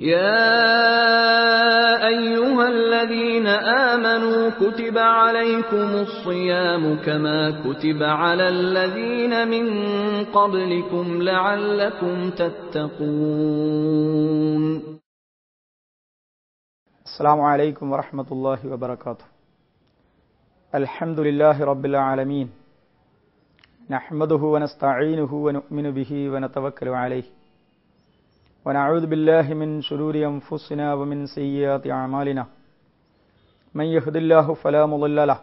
يَا أَيُّهَا الَّذِينَ آمَنُوا كُتِبَ عَلَيْكُمُ الصِّيَامُ كَمَا كُتِبَ عَلَى الَّذِينَ مِن قَبْلِكُمْ لَعَلَّكُمْ تَتَّقُونَ. السلام عليكم ورحمة الله وبركاته. الحمد لله رب العالمين. نحمده ونستعينه ونؤمن به ونتوكل عليه. ونعوذ بالله من شرور أنفسنا ومن سيئات أعمالنا. من يهد الله فلا مضل له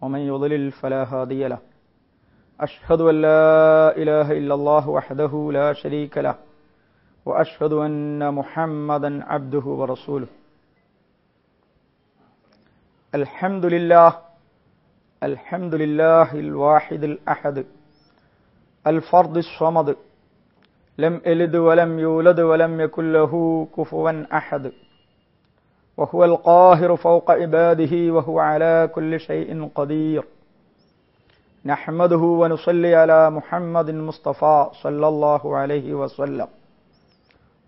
ومن يضلل فلا هادي له. أشهد أن لا إله إلا الله وحده لا شريك له وأشهد أن محمدا عبده ورسوله. الحمد لله الحمد لله الواحد الأحد الفرد الصمد لم يلد ولم يولد ولم يكن له كفوا أحد وهو القاهر فوق عباده وهو على كل شيء قدير نحمده ونصلي على محمد المصطفى صلى الله عليه وسلم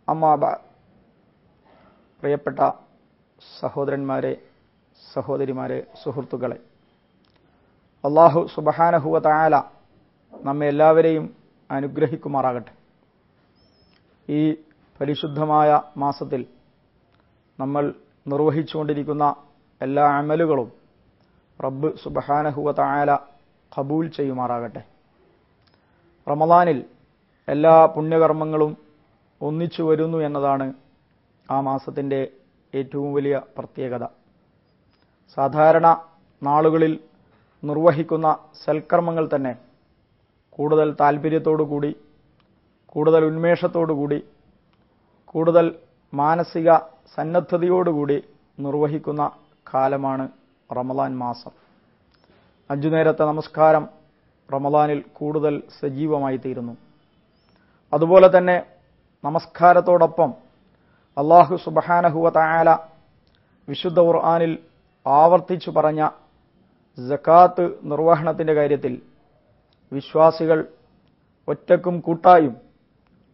أما بعد പ്രിയപ്പെട്ട സഹോദരന്മാരെ സഹോദരിമാരെ സുഹൃത്തുക്കളെ അള്ളാഹു സുബഹാനഹുവ തായാല നമ്മെ എല്ലാവരെയും അനുഗ്രഹിക്കുമാറാകട്ടെ ഈ പരിശുദ്ധമായ മാസത്തിൽ നമ്മൾ നിർവഹിച്ചുകൊണ്ടിരിക്കുന്ന എല്ലാ അമലുകളും റബ്ബ് സുബഹാനഹുവ തായാല കബൂൽ ചെയ്യുമാറാകട്ടെ. റമദാനിൽ എല്ലാ പുണ്യകർമ്മങ്ങളും ഒന്നിച്ചു വരുന്നു എന്നതാണ് ആ മാസത്തിന്റെ ഏറ്റവും വലിയ പ്രത്യേകത. സാധാരണ നാളുകളിൽ നിർവഹിക്കുന്ന സൽക്കർമ്മങ്ങൾ തന്നെ കൂടുതൽ താല്പര്യത്തോടുകൂടി കൂടുതൽ ഉന്മേഷത്തോടുകൂടി കൂടുതൽ മാനസിക സന്നദ്ധതയോടുകൂടി നിർവഹിക്കുന്ന കാലമാണ് റമദാൻ മാസം. അഞ്ചു നേരത്തെ നമസ്കാരം റമദാനിൽ കൂടുതൽ സജീവമായി തീരുന്നു അതുപോലെ തന്നെ നമസ്കാരത്തോടൊപ്പം അള്ളാഹു സുബഹാനഹുവ തായാല വിശുദ്ധ ഖുർആാനിൽ ആവർത്തിച്ചു പറഞ്ഞ ജക്കാത്ത് നിർവഹണത്തിന്റെ കാര്യത്തിൽ വിശ്വാസികൾ ഒറ്റക്കും കൂട്ടായും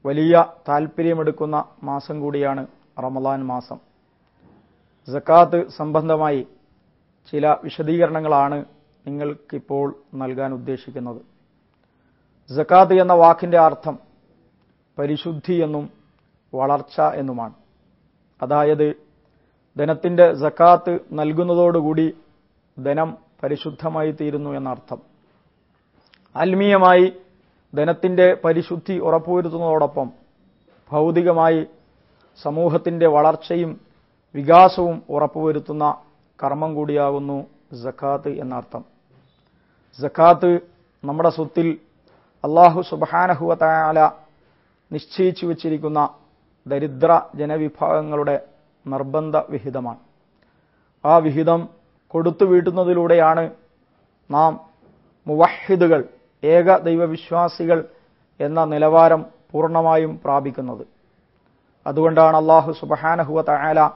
വലിയ താൽപ്പര്യമെടുക്കുന്ന മാസം കൂടിയാണ് റമദാൻ മാസം. ജക്കാത്ത് സംബന്ധമായി ചില വിശദീകരണങ്ങളാണ് നിങ്ങൾക്കിപ്പോൾ നൽകാൻ ഉദ്ദേശിക്കുന്നത്. ജക്കാത്ത് എന്ന വാക്കിന്റെ അർത്ഥം പരിശുദ്ധി എന്നും വളർച്ച എന്നുമാണ്. അതായത് ധനത്തിന്റെ ജക്കാത്ത് നൽകുന്നതോടുകൂടി ധനം പരിശുദ്ധമായി തീരുന്നു എന്നർത്ഥം. ആത്മീയമായി ധനത്തിന്റെ പരിശുദ്ധി ഉറപ്പുവരുത്തുന്നതോടൊപ്പം ഭൗതികമായി സമൂഹത്തിന്റെ വളർച്ചയും വികാസവും ഉറപ്പുവരുത്തുന്ന കർമ്മം കൂടിയാകുന്നു ജക്കാത്ത് എന്നർത്ഥം. ജക്കാത്ത് നമ്മുടെ സ്വത്തിൽ അള്ളാഹു സുബാനഹുവല നിശ്ചയിച്ചു വച്ചിരിക്കുന്ന ദരിദ്ര ജനവിഭാഗങ്ങളുടെ നിർബന്ധ വിഹിതമാണ്. ആ വിഹിതം കൊടുത്തു വീട്ടുന്നതിലൂടെയാണ് നാം മുവഹിദുകൾ ഏക ദൈവവിശ്വാസികൾ എന്ന നിലവാരം പൂർണമായും പ്രാപിക്കുന്നത്. അതുകൊണ്ടാണ് അള്ളാഹു സുബഹാനഹുവ തആല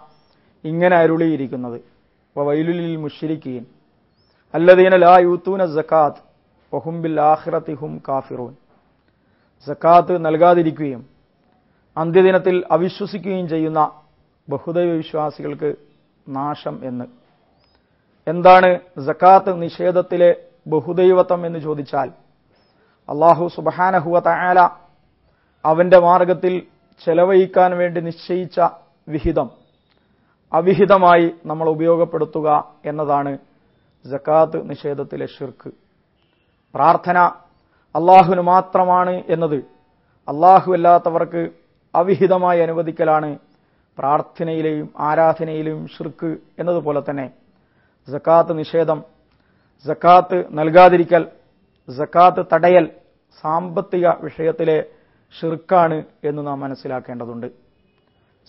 ഇങ്ങനെ അരുളിയിരിക്കുന്നത്. വൈലുലിൽ മുഷിരിക്കീൻ. അല്ലദീന ലാ യൂത്തൂന ജക്കാത്ത് വഹുംബിൽ ആഖിറത്തി ഹും കാഫിറൂൻ. സക്കാത്ത് നൽകാതിരിക്കുകയും അന്ത്യദിനത്തിൽ അവിശ്വസിക്കുകയും ചെയ്യുന്ന ബഹുദൈവ വിശ്വാസികൾക്ക് നാശം എന്ന്. എന്താണ് ജക്കാത്ത് നിഷേധത്തിലെ ബഹുദൈവത്വം എന്ന് ചോദിച്ചാൽ അള്ളാഹു സുബഹാനഹുവ തആല അവന്റെ മാർഗത്തിൽ ചെലവഴിക്കാൻ വേണ്ടി നിശ്ചയിച്ച വിഹിതം. അവിഹിതമായി നമ്മൾ ഉപയോഗപ്പെടുത്തുക എന്നതാണ് ജക്കാത്ത് നിഷേധത്തിലെ ഷിർക്ക്. പ്രാർത്ഥന അള്ളാഹുവിന് മാത്രമാണ് എന്നത്. അള്ളാഹു അല്ലാത്തവർക്ക് അവിഹിതമായി അനുവദിക്കലാണ് പ്രാർത്ഥനയിലെയും ആരാധനയിലെയും ഷിർക്ക് എന്നതുപോലെ തന്നെ. ജക്കാത്ത് നിഷേധം ജക്കാത്ത് നൽകാതിരിക്കൽ ജക്കാത്ത് തടയൽ സാമ്പത്തിക വിഷയത്തിലെ ഷിർക്കാണ് എന്ന് നാം മനസ്സിലാക്കേണ്ടതുണ്ട്.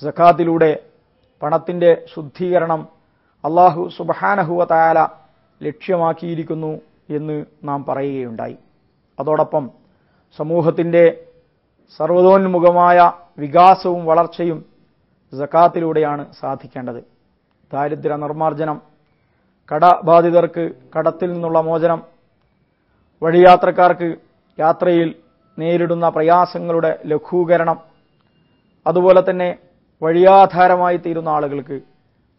ജക്കാത്തിലൂടെ പണത്തിന്റെ ശുദ്ധീകരണം അള്ളാഹു സുബഹാനഹുവ തായാല ലക്ഷ്യമാക്കിയിരിക്കുന്നു എന്ന് നാം പറയുകയുണ്ടായി. അതോടൊപ്പം സമൂഹത്തിന്റെ സർവതോന്മുഖമായ വികാസവും വളർച്ചയും ജക്കാത്തിലൂടെയാണ് സാധിക്കേണ്ടത്. ദാരിദ്ര്യ നിർമ്മാർജനം കടബാധിതർക്ക് കടത്തിൽ നിന്നുള്ള മോചനം വഴിയാത്രക്കാർക്ക് യാത്രയിൽ നേരിടുന്ന പ്രയാസങ്ങളുടെ ലഘൂകരണം അതുപോലെ തന്നെ വഴിയാധാരമായി തീരുന്ന ആളുകൾക്ക്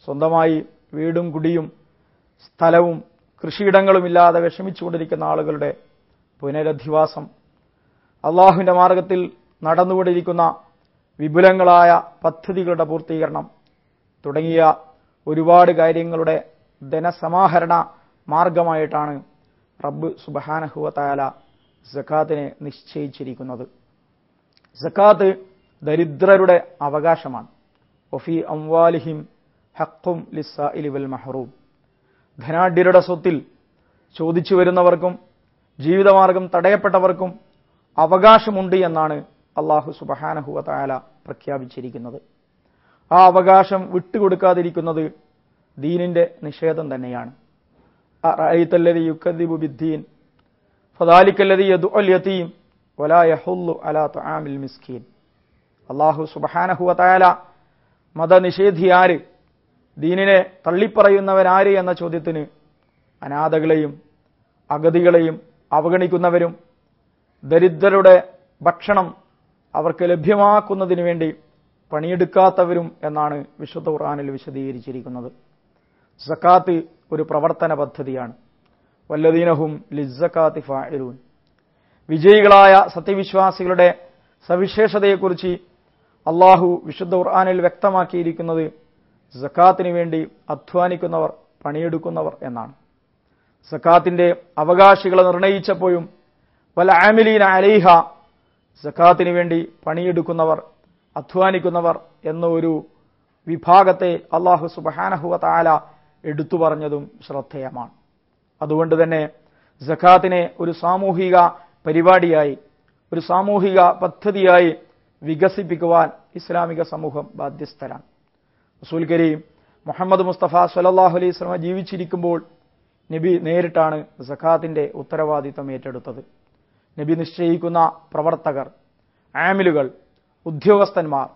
സ്വന്തമായി വീടും കുടിയും സ്ഥലവും കൃഷിയിടങ്ങളുമില്ലാതെ വിഷമിച്ചുകൊണ്ടിരിക്കുന്ന ആളുകളുടെ പുനരധിവാസം അള്ളാഹുവിന്റെ മാർഗത്തിൽ നടന്നുകൊണ്ടിരിക്കുന്ന വിപുലങ്ങളായ പദ്ധതികളുടെ പൂർത്തീകരണം തുടങ്ങിയ ഒരുപാട് കാര്യങ്ങളുടെ ധനസമാഹരണ മാർഗമായിട്ടാണ് റബ്ബ് സുബഹാനഹുവ സുബഹാനഹുവത്തായാല സക്കാത്തിനെ നിശ്ചയിച്ചിരിക്കുന്നത്. സക്കാത്ത് ദരിദ്രരുടെ അവകാശമാണ്. ഒഫി അംവാലിഹിം ഹക്കും ലിസ്സാഇലി വൽ മഹറൂം. ധനാഢ്യരുടെ സ്വത്തിൽ ചോദിച്ചു വരുന്നവർക്കും ജീവിതമാർഗം തടയപ്പെട്ടവർക്കും അവകാശമുണ്ട് എന്നാണ് അള്ളാഹു സുബഹാനഹുവ തായാല പ്രഖ്യാപിച്ചിരിക്കുന്നത്. ആ അവകാശം വിട്ടുകൊടുക്കാതിരിക്കുന്നത് ദീനിന്റെ നിഷേധം തന്നെയാണ്. റഅയ്തല്ലദി യുക്കദ്ദിബു ബിദ്ദീൻ ഫദാലിക്കല്ലദി യദ്ഉൽ യതീം വലാ യഹുല്ലു അലാ തുആമിൽ മിസ്കീൻ അല്ലാഹു സുബ്ഹാനഹു വതആല മതനിഷേധിയാര് ദീനിനെ തള്ളിപ്പറയുന്നവരാര് എന്ന ചോദ്യത്തിന് അനാഥകളെയും അഗതികളെയും അവഗണിക്കുന്നവരും ദരിദ്രരുടെ ഭക്ഷണം അവർക്ക് ലഭ്യമാക്കുന്നതിന് വേണ്ടി പണിയെടുക്കാത്തവരും എന്നാണ് വിശുദ്ധ ഖുർആനിൽ വിശദീകരിച്ചിരിക്കുന്നത്. സക്കാത്ത് ഒരു പ്രവർത്തന പദ്ധതിയാണ്. വല്ലദീനഹും ലിസ്സക്കാത്തി ഫാഇലൂൻ. വിജയികളായ സത്യവിശ്വാസികളുടെ സവിശേഷതയെക്കുറിച്ച് അള്ളാഹു വിശുദ്ധ ഖുർആാനിൽ വ്യക്തമാക്കിയിരിക്കുന്നത് സക്കാത്തിന് വേണ്ടി അധ്വാനിക്കുന്നവർ പണിയെടുക്കുന്നവർ എന്നാണ്. സക്കാത്തിന്റെ അവകാശികളെ നിർണയിച്ചപ്പോഴും വല ആമിലീന അലൈഹ സക്കാത്തിന് വേണ്ടി പണിയെടുക്കുന്നവർ അധ്വാനിക്കുന്നവർ എന്ന ഒരു വിഭാഗത്തെ അള്ളാഹു സുബഹാനഹുവ താല എടുത്തു പറഞ്ഞതും ശ്രദ്ധേയമാണ്. അതുകൊണ്ട് തന്നെ സക്കാത്തിനെ ഒരു സാമൂഹിക പരിപാടിയായി ഒരു സാമൂഹിക പദ്ധതിയായി വികസിപ്പിക്കുവാൻ ഇസ്ലാമിക സമൂഹം ബാധ്യസ്ഥരാണ്. റസൂൽ കരീം മുഹമ്മദ് മുസ്തഫ സലല്ലാഹു അലൈഹി സ്വലമ ജീവിച്ചിരിക്കുമ്പോൾ നബി നേരിട്ടാണ് സക്കാത്തിന്റെ ഉത്തരവാദിത്തം ഏറ്റെടുത്തത്. നബി നിശ്ചയിക്കുന്ന പ്രവർത്തകർ ആമിലുകൾ ഉദ്യോഗസ്ഥന്മാർ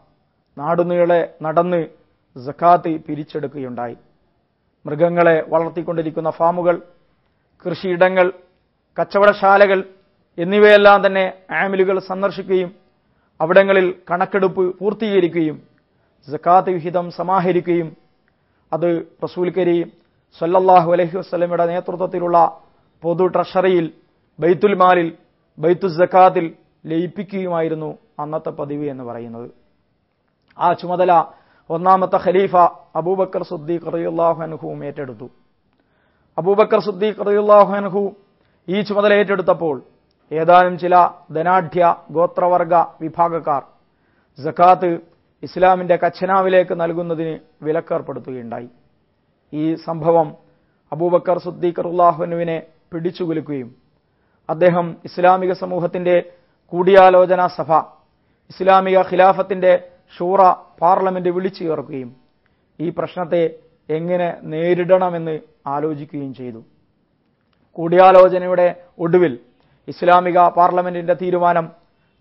നാടുനീളെ നടന്ന് സഖാത്ത് പിരിച്ചെടുക്കുകയുണ്ടായി. മൃഗങ്ങളെ വളർത്തിക്കൊണ്ടിരിക്കുന്ന ഫാമുകൾ കൃഷിയിടങ്ങൾ കച്ചവടശാലകൾ എന്നിവയെല്ലാം തന്നെ ആമിലുകൾ സന്ദർശിക്കുകയും അവിടങ്ങളിൽ കണക്കെടുപ്പ് പൂർത്തീകരിക്കുകയും സക്കാത്ത് വിഹിതം സമാഹരിക്കുകയും അത് റസൂൽ കരീം സല്ലല്ലാഹു അലഹി വസ്ലമയുടെ നേതൃത്വത്തിലുള്ള പൊതു ട്രഷറിയിൽ ബൈത്തുൽ മാലിൽ ബൈത്തു സക്കാത്തിൽ ലയിപ്പിക്കുകയുമായിരുന്നു അന്നത്തെ പതിവ് എന്ന് പറയുന്നത്. ആ ചുമതല ഒന്നാമത്തെ ഖലീഫ അബൂബക്കർ സുദ്ദീഖ് റളിയല്ലാഹു അൻഹുവും ഏറ്റെടുത്തു. അബൂബക്കർ സുദ്ദീഖ് അൻഹു ഈ ചുമതല ഏറ്റെടുത്തപ്പോൾ ഏതാനും ചില ധനാഢ്യ ഗോത്രവർഗ വിഭാഗക്കാർ ജക്കാത്ത് ഇസ്ലാമിന്റെ കച്ചനാവിലേക്ക് നൽകുന്നതിന് വിലക്കേർപ്പെടുത്തുകയുണ്ടായി. ഈ സംഭവം അബൂബക്കർ സുദ്ദീഖ് റുല്ലാഹുനുവിനെ പിടിച്ചുകുലുക്കുകയും അദ്ദേഹം ഇസ്ലാമിക സമൂഹത്തിന്റെ കൂടിയാലോചന സഭ ഇസ്ലാമിക ഖിലാഫത്തിന്റെ ഷൂറ പാർലമെന്റ് വിളിച്ചു ചേർക്കുകയും ഈ പ്രശ്നത്തെ എങ്ങനെ നേരിടണമെന്ന് ആലോചിക്കുകയും ചെയ്തു. കൂടിയാലോചനയുടെ ഒടുവിൽ ഇസ്ലാമിക പാർലമെന്റിന്റെ തീരുമാനം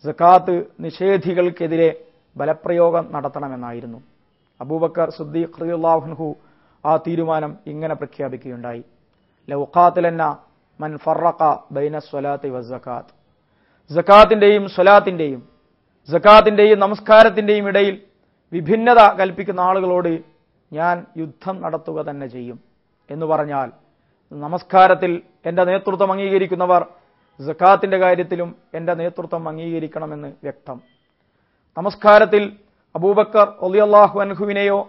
സക്കാത്ത് നിഷേധികൾക്കെതിരെ ബലപ്രയോഗം നടത്തണമെന്നായിരുന്നു. അബൂബക്കർ സുദ്ദീഖ് റളിയല്ലാഹു ആ തീരുമാനം ഇങ്ങനെ പ്രഖ്യാപിക്കുകയുണ്ടായി. ലൗഖാത്തിലെന്ന മൻ ഫറക്ക ബൈന സ്വലാത്തി വസക്കാത്ത് സക്കാത്തിന്റെയും സ്വലാത്തിന്റെയും സക്കാത്തിന്റെയും നമസ്കാരത്തിന്റെയും ഇടയിൽ വിഭിന്നത കൽപ്പിക്കുന്ന ആളുകളോട് ഞാൻ യുദ്ധം നടത്തുക തന്നെ ചെയ്യും എന്ന് പറഞ്ഞാൽ നമസ്കാരത്തിൽ എന്റെ നേതൃത്വം അംഗീകരിക്കുന്നവർ സക്കാത്തിന്റെ കാര്യത്തിലും എന്റെ നേതൃത്വം അംഗീകരിക്കണമെന്ന് വ്യക്തം. നമസ്കാരത്തിൽ അബൂബക്കർ ഒലിയല്ലാഹു അൻഹുവിനെയോ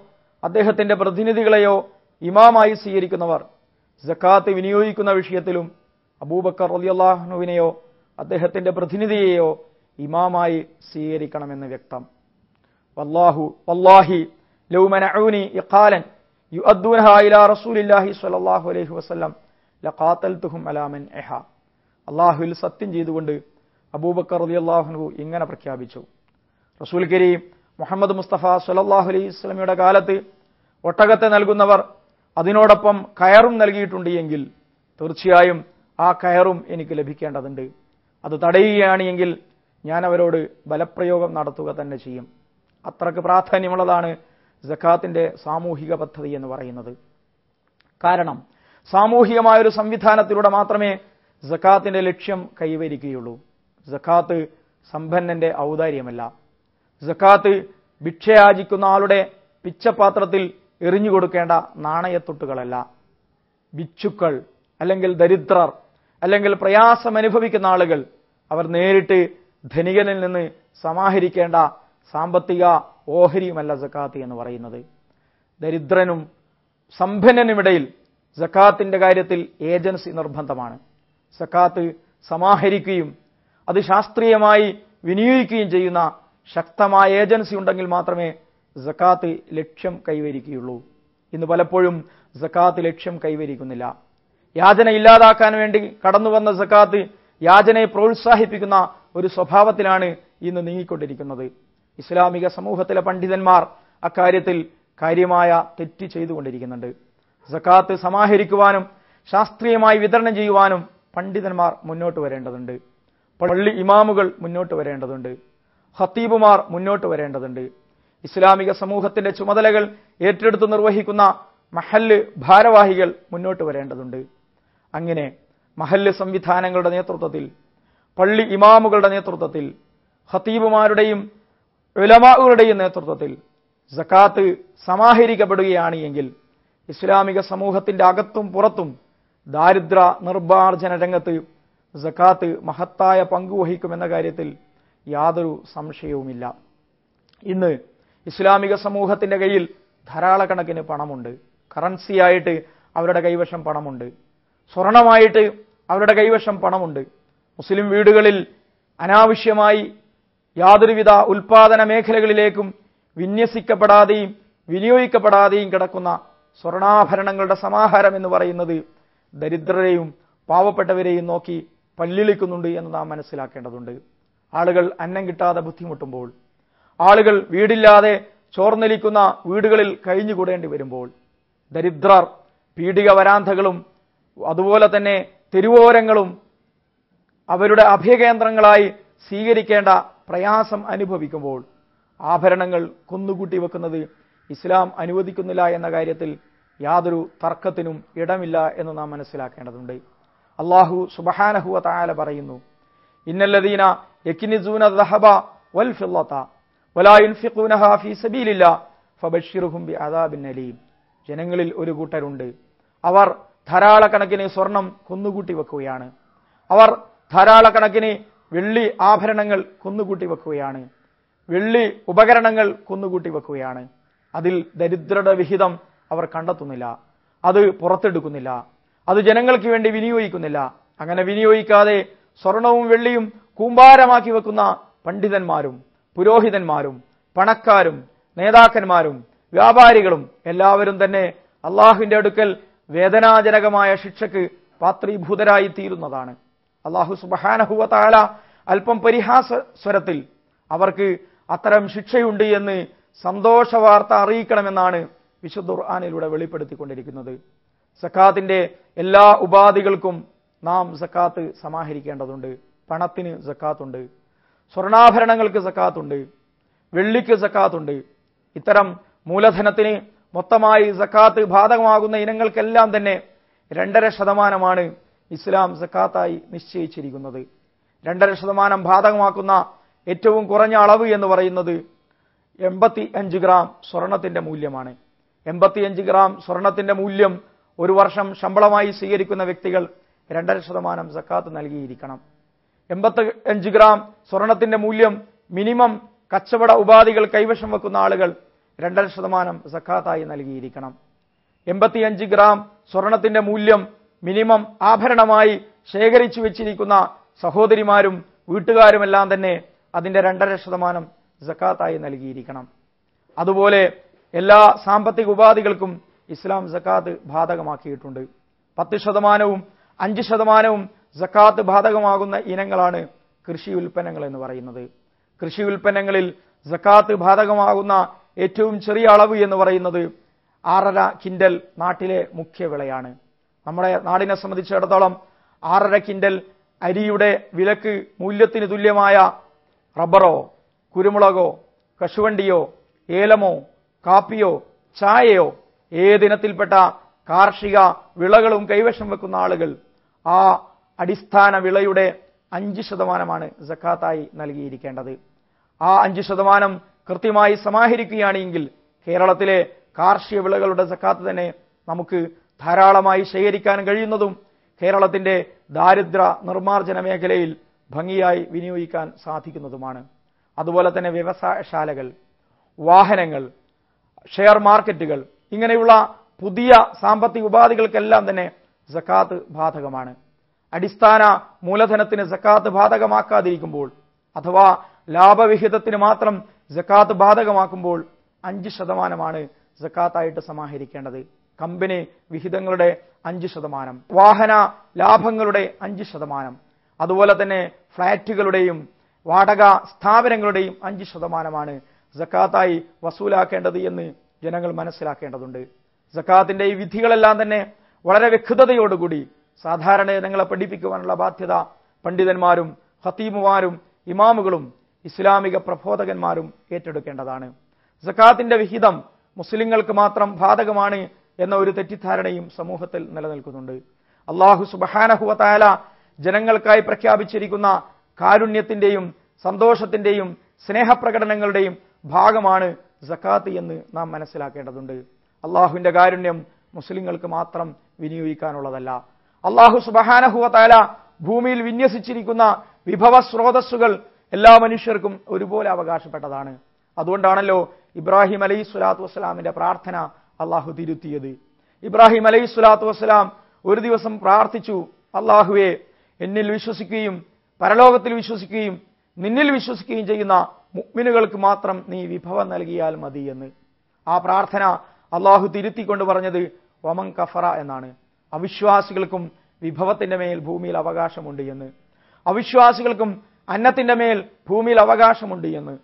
അദ്ദേഹത്തിന്റെ പ്രതിനിധികളെയോ ഇമാമായി സ്വീകരിക്കുന്നവർ സക്കാത്ത് വിനിയോഗിക്കുന്ന വിഷയത്തിലും അബൂബക്കർ ഒലിയല്ലാഹുവിനെയോ അദ്ദേഹത്തിന്റെ പ്രതിനിധിയെയോ ഇമാമായി സ്വീകരിക്കണമെന്ന് വ്യക്തം. വല്ലാഹു വല്ലാഹി ലൗ മനഊനി ഇഖാലൻ യുഅദ്ദൂനഹ ഇലാ റസൂലില്ലാഹി സ്വല്ലല്ലാഹു അലൈഹി വസല്ലം ലഖാതൽതുഹും അലാമൻ ഇഹ അള്ളാഹുവിൽ സത്യം ചെയ്തുകൊണ്ട് അബൂബക്കർ റളിയല്ലാഹു ഇങ്ങനെ പ്രഖ്യാപിച്ചു. റസൂൽ കരീം മുഹമ്മദ് മുസ്തഫ സ്വല്ലല്ലാഹു അലൈഹി വസല്ലമയുടെ കാലത്ത് ഒട്ടകത്തെ നൽകുന്നവർ അതിനോടൊപ്പം കയറും നൽകിയിട്ടുണ്ട് എങ്കിൽ തീർച്ചയായും ആ കയറും എനിക്ക് ലഭിക്കേണ്ടതുണ്ട്. അത് തടയുകയാണ് എങ്കിൽ ഞാൻ അവരോട് ബലപ്രയോഗം നടത്തുക തന്നെ ചെയ്യും. അത്രയ്ക്ക് പ്രാധാന്യമുള്ളതാണ് ജക്കാത്തിന്റെ സാമൂഹിക പദ്ധതി എന്ന് പറയുന്നത്. കാരണം സാമൂഹികമായ ഒരു സംവിധാനത്തിലൂടെ മാത്രമേ ജക്കാത്തിന്റെ ലക്ഷ്യം കൈവരിക്കുകയുള്ളൂ. ജക്കാത്ത് സമ്പന്നന്റെ ഔദാര്യമല്ല. ജക്കാത്ത് ഭിക്ഷയാചിക്കുന്ന ആളുടെ പിച്ചപാത്രത്തിൽ എറിഞ്ഞു കൊടുക്കേണ്ട നാണയത്തൊട്ടുകളല്ല. ഭിക്ഷുക്കൾ അല്ലെങ്കിൽ ദരിദ്രർ അല്ലെങ്കിൽ പ്രയാസം അനുഭവിക്കുന്ന ആളുകൾ അവർ നേരിട്ട് ധനികനിൽ നിന്ന് സമാഹരിക്കേണ്ട സാമ്പത്തിക ഓഹരിയുമല്ല സക്കാത്ത് എന്ന് പറയുന്നത്. ദരിദ്രനും സമ്പന്നനുമിടയിൽ സക്കാത്തിന്റെ കാര്യത്തിൽ ഏജൻസി നിർബന്ധമാണ്. സക്കാത്ത് സമാഹരിക്കുകയും അത് ശാസ്ത്രീയമായി വിനിയോഗിക്കുകയും ചെയ്യുന്ന ശക്തമായ ഏജൻസി ഉണ്ടെങ്കിൽ മാത്രമേ സക്കാത്ത് ലക്ഷ്യം കൈവരിക്കുകയുള്ളൂ. ഇന്ന് പലപ്പോഴും സക്കാത്ത് ലക്ഷ്യം കൈവരിക്കുന്നില്ല. യാചന ഇല്ലാതാക്കാൻ വേണ്ടി കടന്നു വന്ന സക്കാത്ത് യാചനയെ പ്രോത്സാഹിപ്പിക്കുന്ന ഒരു സ്വഭാവത്തിലാണ് ഇന്ന് നീങ്ങിക്കൊണ്ടിരിക്കുന്നത്. ഇസ്ലാമിക സമൂഹത്തിലെ പണ്ഡിതന്മാർ അക്കാര്യത്തിൽ കാര്യമായ തെറ്റ് ചെയ്തുകൊണ്ടിരിക്കുന്നുണ്ട്. സക്കാത്ത് സമാഹരിക്കുവാനും ശാസ്ത്രീയമായി വിതരണം ചെയ്യുവാനും പണ്ഡിതന്മാർ മുന്നോട്ട് വരേണ്ടതുണ്ട്. പള്ളി ഇമാമുകൾ മുന്നോട്ട് വരേണ്ടതുണ്ട്. ഹത്തീബുമാർ മുന്നോട്ട് വരേണ്ടതുണ്ട്. ഇസ്ലാമിക സമൂഹത്തിന്റെ ചുമതലകൾ ഏറ്റെടുത്ത് നിർവഹിക്കുന്ന മഹല്ല് ഭാരവാഹികൾ മുന്നോട്ട് വരേണ്ടതുണ്ട്. അങ്ങനെ മഹല്ല് സംവിധാനങ്ങളുടെ നേതൃത്വത്തിൽ പള്ളി ഇമാമുകളുടെ നേതൃത്വത്തിൽ ഹത്തീബുമാരുടെയും ഉലമാകളുടെയും നേതൃത്വത്തിൽ സക്കാത്ത് സമാഹരിക്കപ്പെടുകയാണ് എങ്കിൽ ഇസ്ലാമിക സമൂഹത്തിന്റെ അകത്തും പുറത്തും ദാരിദ്ര നിർമ്മാർജന രംഗത്ത് സക്കാത്ത് മഹത്തായ പങ്കുവഹിക്കുമെന്ന കാര്യത്തിൽ യാതൊരു സംശയവുമില്ല. ഇന്ന് ഇസ്ലാമിക സമൂഹത്തിന്റെ കയ്യിൽ ധാരാളക്കണക്കിന് പണമുണ്ട്. കറൻസിയായിട്ട് അവരുടെ കൈവശം പണമുണ്ട്. സ്വർണമായിട്ട് അവരുടെ കൈവശം പണമുണ്ട്. മുസ്ലിം വീടുകളിൽ അനാവശ്യമായി യാതൊരുവിധ ഉൽപാദന മേഖലകളിലേക്കും വിന്യസിക്കപ്പെടാതെയും വിനിയോഗിക്കപ്പെടാതെയും കിടക്കുന്ന സ്വർണാഭരണങ്ങളുടെ സമാഹാരം എന്ന് പറയുന്നത് ദരിദ്രരെയും പാവപ്പെട്ടവരെയും നോക്കി പല്ലിളിക്കുന്നുണ്ട് എന്ന് നാം മനസ്സിലാക്കേണ്ടതുണ്ട്. ആളുകൾ അന്നം കിട്ടാതെ ബുദ്ധിമുട്ടുമ്പോൾ ആളുകൾ വീടില്ലാതെ ചോർന്നലിക്കുന്ന വീടുകളിൽ കഴിഞ്ഞുകൂടേണ്ടി വരുമ്പോൾ ദരിദ്രർ പീഡിക വരാന്തകളും അതുപോലെ തന്നെ തെരുവോരങ്ങളും അവരുടെ അഭയകേന്ദ്രങ്ങളായി സ്വീകരിക്കേണ്ട പ്രയാസം അനുഭവിക്കുമ്പോൾ ആഭരണങ്ങൾ കുന്നുകൂട്ടി വെക്കുന്നത് ഇസ്ലാം അനുവദിക്കുന്നില്ല എന്ന കാര്യത്തിൽ യാതൊരു തർക്കത്തിനും ഇടമില്ല എന്ന് നാം മനസ്സിലാക്കേണ്ടതുണ്ട്. അള്ളാഹു സുബഹാനഹുവ തായാല പറയുന്നു ഇന്നല്ലദീന യക്കിനിസൂന ദഹബ വൽ ഫില്ലത വലാ യുൻഫിഖൂനഹ ഫീ സബീലില്ല ഫബശ്ശിറുഹും ബിഅദാബിൻ അലീം. ജനങ്ങളിൽ ഒരു കൂട്ടരുണ്ട്. അവർ ധാരാളക്കണക്കിന് സ്വർണം കുന്നുകൂട്ടി വെക്കുകയാണ്. അവർ ധാരാളക്കണക്കിന് വെള്ളി ആഭരണങ്ങൾ കുന്നുകൂട്ടി വെക്കുകയാണ്. വെള്ളി ഉപകരണങ്ങൾ കുന്നുകൂട്ടി വെക്കുകയാണ്. അതിൽ ദരിദ്രരുടെ വിഹിതം അവർ കണ്ടെത്തുന്നില്ല. അത് പുറത്തെടുക്കുന്നില്ല. അത് ജനങ്ങൾക്ക് വേണ്ടി വിനിയോഗിക്കുന്നില്ല. അങ്ങനെ വിനിയോഗിക്കാതെ സ്വർണവും വെള്ളിയും കൂമ്പാരമാക്കി വെക്കുന്ന പണ്ഡിതന്മാരും പുരോഹിതന്മാരും പണക്കാരും നേതാക്കന്മാരും വ്യാപാരികളും എല്ലാവരും തന്നെ അള്ളാഹുവിന്റെ അടുക്കൽ വേദനാജനകമായ ശിക്ഷക്ക് പാത്രീഭൂതരായി തീരുന്നതാണ് അള്ളാഹു സുബഹാനഹുവ താല അല്പം പരിഹാസ സ്വരത്തിൽ അവർക്ക് അത്തരം ശിക്ഷയുണ്ട് എന്ന് സന്തോഷ വാർത്ത അറിയിക്കണമെന്നാണ് വിശുദ്ധ ഖുർആാനിലൂടെ വെളിപ്പെടുത്തിക്കൊണ്ടിരിക്കുന്നത്. സക്കാത്തിന്റെ എല്ലാ ഉപാധികൾക്കും നാം സക്കാത്ത് സമാഹരിക്കേണ്ടതുണ്ട്. പണത്തിന് സക്കാത്തുണ്ട്. സ്വർണാഭരണങ്ങൾക്ക് സക്കാത്തുണ്ട്. വെള്ളിക്ക് സക്കാത്തുണ്ട്. ഇത്തരം മൂലധനത്തിന് മൊത്തമായി സക്കാത്ത് ബാധകമാകുന്ന ഇനങ്ങൾക്കെല്ലാം തന്നെ രണ്ടര ശതമാനമാണ് ഇസ്ലാം സക്കാത്തായി നിശ്ചയിച്ചിരിക്കുന്നത്. രണ്ടര ശതമാനം ബാധകമാക്കുന്ന ഏറ്റവും കുറഞ്ഞ അളവ് എന്ന് പറയുന്നത് എൺപത്തി അഞ്ച് ഗ്രാം സ്വർണത്തിന്റെ മൂല്യമാണ്. എൺപത്തിയഞ്ച് ഗ്രാം സ്വർണത്തിന്റെ മൂല്യം ഒരു വർഷം ശമ്പളമായി സ്വീകരിക്കുന്ന വ്യക്തികൾ രണ്ടര ശതമാനം സക്കാത്ത് നൽകിയിരിക്കണം. എൺപത്തി അഞ്ച് ഗ്രാം സ്വർണത്തിന്റെ മൂല്യം മിനിമം കച്ചവട ഉപാധികൾ കൈവശം വെക്കുന്ന ആളുകൾ രണ്ടര ശതമാനം സക്കാത്തായി നൽകിയിരിക്കണം. എൺപത്തിയഞ്ച് ഗ്രാം സ്വർണത്തിന്റെ മൂല്യം മിനിമം ആഭരണമായി ശേഖരിച്ചു വെച്ചിരിക്കുന്ന സഹോദരിമാരും വീട്ടുകാരുമെല്ലാം തന്നെ അതിന്റെ രണ്ടര ശതമാനം സക്കാത്തായി നൽകിയിരിക്കണം. അതുപോലെ എല്ലാ സാമ്പത്തിക ഉപാധികൾക്കും ഇസ്ലാം സക്കാത്ത് ബാധകമാക്കിയിട്ടുണ്ട്. പത്ത് ശതമാനവും അഞ്ച് ശതമാനവും സക്കാത്ത് ബാധകമാകുന്ന ഇനങ്ങളാണ് കൃഷി ഉൽപ്പന്നങ്ങൾ എന്ന് പറയുന്നത്. കൃഷി ഉൽപ്പന്നങ്ങളിൽ സക്കാത്ത് ബാധകമാകുന്ന ഏറ്റവും ചെറിയ അളവ് എന്ന് പറയുന്നത് ആറര കിൻഡൽ നാട്ടിലെ മുഖ്യ വിളയാണ്. നമ്മുടെ നാടിനെ സംബന്ധിച്ചിടത്തോളം ആറര കിൻഡൽ അരിയുടെ വിലക്ക് മൂല്യത്തിന് തുല്യമായ റബ്ബറോ കുരുമുളകോ കശുവണ്ടിയോ ഏലമോ കാപ്പിയോ ചായയോ ഏതിനത്തിൽപ്പെട്ട കാർഷിക വിളകളും കൈവശം വെക്കുന്ന ആളുകൾ ആ അടിസ്ഥാന വിളയുടെ അഞ്ച് ശതമാനമാണ് ജക്കാത്തായി നൽകിയിരിക്കേണ്ടത്. ആ അഞ്ച് ശതമാനം കൃത്യമായി സമാഹരിക്കുകയാണെങ്കിൽ കേരളത്തിലെ കാർഷിക വിളകളുടെ ജക്കാത്ത് തന്നെ നമുക്ക് ധാരാളമായി ശേഖരിക്കാൻ കഴിയുന്നതും കേരളത്തിന്റെ ദാരിദ്ര നിർമ്മാർജന മേഖലയിൽ ഭംഗിയായി വിനിയോഗിക്കാൻ സാധിക്കുന്നതുമാണ്. അതുപോലെ തന്നെ വ്യവസായശാലകൾ വാഹനങ്ങൾ ഷെയർ മാർക്കറ്റുകൾ ഇങ്ങനെയുള്ള പുതിയ സാമ്പത്തിക ഉപാധികൾക്കെല്ലാം തന്നെ സക്കാത്ത് ബാധകമാണ്. അടിസ്ഥാന മൂലധനത്തിന് സക്കാത്ത് ബാധകമാക്കാതിരിക്കുമ്പോൾ അഥവാ ലാഭവിഹിതത്തിന് മാത്രം സക്കാത്ത് ബാധകമാക്കുമ്പോൾ അഞ്ച് ശതമാനമാണ് സക്കാത്തായിട്ട് സമാഹരിക്കേണ്ടത്. കമ്പനി വിഹിതങ്ങളുടെ അഞ്ച് ശതമാനം വാഹന ലാഭങ്ങളുടെ അഞ്ച് ശതമാനം അതുപോലെ തന്നെ ഫ്ളാറ്റുകളുടെയും വാടക സ്ഥാപനങ്ങളുടെയും അഞ്ച് ശതമാനമാണ് സക്കാത്തായി വസൂലാക്കേണ്ടത് എന്ന് ജനങ്ങൾ മനസ്സിലാക്കേണ്ടതുണ്ട്. സക്കാത്തിന്റെ ഈ വിധികളെല്ലാം തന്നെ വളരെ വ്യക്തതയോടുകൂടി സാധാരണ ജനങ്ങളെ പഠിപ്പിക്കുവാനുള്ള ബാധ്യത പണ്ഡിതന്മാരും ഹത്തീമുമാരും ഇമാമുകളും ഇസ്ലാമിക പ്രബോധകന്മാരും ഏറ്റെടുക്കേണ്ടതാണ്. സക്കാത്തിന്റെ വിഹിതം മുസ്ലിങ്ങൾക്ക് മാത്രം ബാധകമാണ് എന്ന ഒരു തെറ്റിദ്ധാരണയും സമൂഹത്തിൽ നിലനിൽക്കുന്നുണ്ട്. അള്ളാഹു സുബഹാനഹുവത്തായ ജനങ്ങൾക്കായി പ്രഖ്യാപിച്ചിരിക്കുന്ന കാരുണ്യത്തിന്റെയും സന്തോഷത്തിന്റെയും സ്നേഹപ്രകടനങ്ങളുടെയും ഭാഗമാണ് സക്കാത്ത് എന്ന് നാം മനസ്സിലാക്കേണ്ടതുണ്ട്. അള്ളാഹുവിന്റെ കാരുണ്യം മുസ്ലിങ്ങൾക്ക് മാത്രം വിനിയോഗിക്കാനുള്ളതല്ല. അള്ളാഹു സുബഹാനഹുവത്തായ ഭൂമിയിൽ വിന്യസിച്ചിരിക്കുന്ന വിഭവ സ്രോതസ്സുകൾ എല്ലാ മനുഷ്യർക്കും ഒരുപോലെ അവകാശപ്പെട്ടതാണ്. അതുകൊണ്ടാണല്ലോ ഇബ്രാഹിം അലൈഹി സ്വലാത്തു വസ്സലാമിന്റെ പ്രാർത്ഥന അള്ളാഹു തിരുത്തിയത്. ഇബ്രാഹിം അലൈഹി സ്വലാത്തു വസ്സലാം ഒരു ദിവസം പ്രാർത്ഥിച്ചു. അള്ളാഹുവെ എന്നിൽ വിശ്വസിക്കുകയും പരലോകത്തിൽ വിശ്വസിക്കുകയും നിന്നിൽ വിശ്വസിക്കുകയും ചെയ്യുന്ന മുഗ്മിനുകൾക്ക് മാത്രം നീ വിഭവം നൽകിയാൽ മതി എന്ന്. ആ പ്രാർത്ഥന അള്ളാഹു തിരുത്തിക്കൊണ്ട് പറഞ്ഞത് വമൻ കഫറ എന്നാണ്. അവിശ്വാസികൾക്കും വിഭവത്തിന്റെ മേൽ ഭൂമിയിൽ അവകാശമുണ്ട് എന്ന്. അവിശ്വാസികൾക്കും അന്നത്തിന്റെ മേൽ ഭൂമിയിൽ അവകാശമുണ്ട് എന്ന്.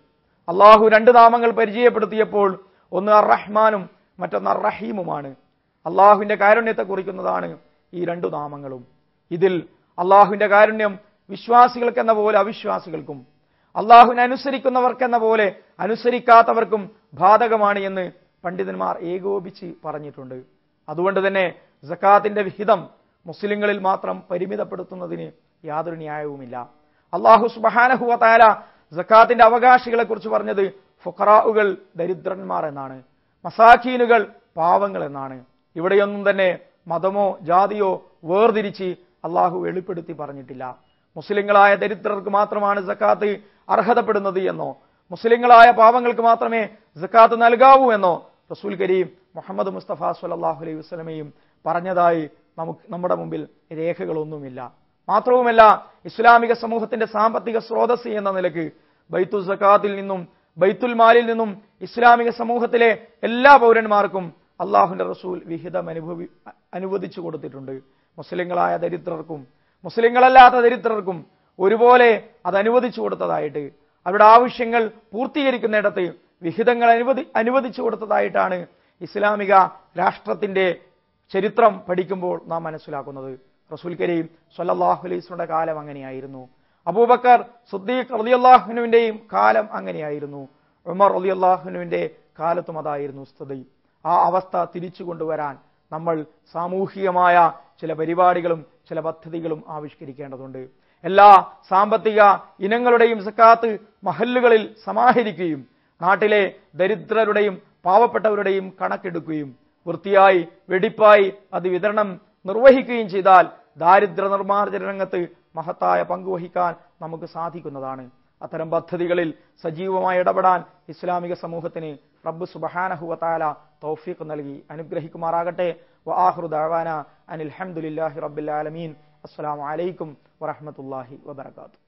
അള്ളാഹു രണ്ട് നാമങ്ങൾ പരിചയപ്പെടുത്തിയപ്പോൾ ഒന്ന് അർ റഹ്മാനും മറ്റൊന്ന് റഹീമുമാണ് അള്ളാഹുവിന്റെ കാരുണ്യത്തെ കുറിക്കുന്നതാണ് ഈ രണ്ടു നാമങ്ങളും. ഇതിൽ അള്ളാഹുവിന്റെ കാരുണ്യം വിശ്വാസികൾക്കെന്ന പോലെ അവിശ്വാസികൾക്കും അള്ളാഹുവിനെ അനുസരിക്കുന്നവർക്കെന്ന പോലെ അനുസരിക്കാത്തവർക്കും ബാധകമാണ് എന്ന് പണ്ഡിതന്മാർ ഏകോപിച്ച് പറഞ്ഞിട്ടുണ്ട്. അതുകൊണ്ട് തന്നെ ജക്കാത്തിന്റെ വിഹിതം മുസ്ലിങ്ങളിൽ മാത്രം പരിമിതപ്പെടുത്തുന്നതിന് യാതൊരു ന്യായവുമില്ല. അള്ളാഹു സുബഹാനഹുവ താല ജക്കാത്തിന്റെ അവകാശികളെ കുറിച്ച് പറഞ്ഞത് ഫുഖറാവുകൾ ദരിദ്രന്മാർ എന്നാണ്. മസാഖീനുകൾ പാവങ്ങൾ എന്നാണ്. ഇവിടെയൊന്നും തന്നെ മതമോ ജാതിയോ വേർതിരിച്ച് അള്ളാഹു വെളിപ്പെടുത്തി പറഞ്ഞിട്ടില്ല. മുസ്ലിങ്ങളായ ദരിദ്രർക്ക് മാത്രമാണ് സക്കാത്ത് അർഹതപ്പെടുന്നത് എന്നോ മുസ്ലിങ്ങളായ പാവങ്ങൾക്ക് മാത്രമേ സക്കാത്ത് നൽകാവൂ എന്നോ റസൂൽ കരീം മുഹമ്മദ് മുസ്തഫ സുലല്ലാഹു അലൈഹി വസ്ലമയും പറഞ്ഞതായി നമുക്ക് നമ്മുടെ മുമ്പിൽ രേഖകളൊന്നുമില്ല. മാത്രവുമല്ല ഇസ്ലാമിക സമൂഹത്തിന്റെ സാമ്പത്തിക സ്രോതസ് എന്ന നിലയ്ക്ക് ബൈത്തു സക്കാത്തിൽ നിന്നും ബൈത്തുൽ മാലിൽ നിന്നും ഇസ്ലാമിക സമൂഹത്തിലെ എല്ലാ പൗരന്മാർക്കും അള്ളാഹുന്റെ റസൂൽ വിഹിതം അനുഭവി അനുവദിച്ചു കൊടുത്തിട്ടുണ്ട്. മുസ്ലിങ്ങളായ ദരിദ്രർക്കും മുസ്ലിങ്ങളല്ലാത്ത ദരിദ്രർക്കും ഒരുപോലെ അത് അനുവദിച്ചു കൊടുത്തതായിട്ട് അവരുടെ ആവശ്യങ്ങൾ പൂർത്തീകരിക്കുന്നിടത്ത് വിഹിതങ്ങൾ അനുവദി അനുവദിച്ചു കൊടുത്തതായിട്ടാണ് ഇസ്ലാമിക രാഷ്ട്രത്തിന്റെ ചരിത്രം പഠിക്കുമ്പോൾ നാം മനസ്സിലാക്കുന്നത്. റസൂൽ കരീം സല്ലാഹു കാലം അങ്ങനെയായിരുന്നു. അബൂബക്കർ സുദ്ദീഖ് റലിയല്ലാഹുനുവിന്റെയും കാലം അങ്ങനെയായിരുന്നു. ഉമർ റലിയല്ലാഹുനുവിന്റെ കാലത്തും അതായിരുന്നു സ്ഥിതി. ആ അവസ്ഥ തിരിച്ചു കൊണ്ടുവരാൻ നമ്മൾ സാമൂഹികമായ ചില പരിപാടികളും ചില പദ്ധതികളും ആവിഷ്കരിക്കേണ്ടതുണ്ട്. എല്ലാ സാമ്പത്തിക ഇനങ്ങളുടെയും സക്കാത്ത് മഹല്ലുകളിൽ സമാഹരിക്കുകയും നാട്ടിലെ ദരിദ്രരുടെയും പാവപ്പെട്ടവരുടെയും കണക്കെടുക്കുകയും വൃത്തിയായി വെടിപ്പായി അത് വിതരണം നിർവഹിക്കുകയും ചെയ്താൽ ദാരിദ്ര്യ നിർമ്മാർജന രംഗത്ത് മഹത്തായ പങ്കുവഹിക്കാൻ നമുക്ക് സാധിക്കുന്നതാണ്. അത്തരം പദ്ധതികളിൽ സജീവമായി ഇടപെടാൻ ഇസ്ലാമിക സമൂഹത്തിന് റബ്ബ് സുബഹാനഹുവത്താല തൗഫീഖ് നൽകി. അനുഗ്രഹിക്കുമാറാകട്ടെ. അനിൽഹമുല്ലാഹി അനിൽ ഹംദുലില്ലാഹി റബ്ബിൽ ആലമീൻ. അസ്സലാമു അലൈക്കും വറഹ്മത്തുള്ളാഹി വബറകാതുഹു.